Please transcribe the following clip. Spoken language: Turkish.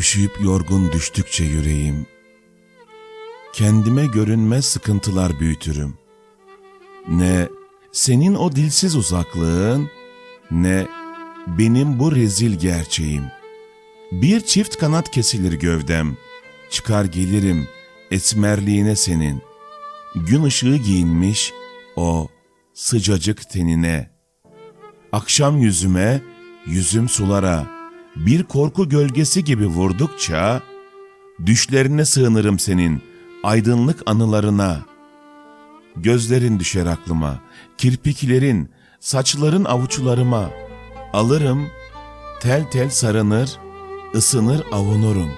Üşüyüp yorgun düştükçe yüreğim, kendime görünmez sıkıntılar büyütürüm. Ne senin o dilsiz uzaklığın, ne benim bu rezil gerçeğim. Bir çift kanat kesilir gövdem, çıkar gelirim esmerliğine senin. Gün ışığı giyinmiş o sıcacık tenine. Akşam yüzüme, yüzüm sulara, bir korku gölgesi gibi vurdukça, düşlerine sığınırım senin, aydınlık anılarına. Gözlerin düşer aklıma, kirpiklerin, saçların avuçlarıma. Alırım, tel tel sarınır, ısınır avunurum.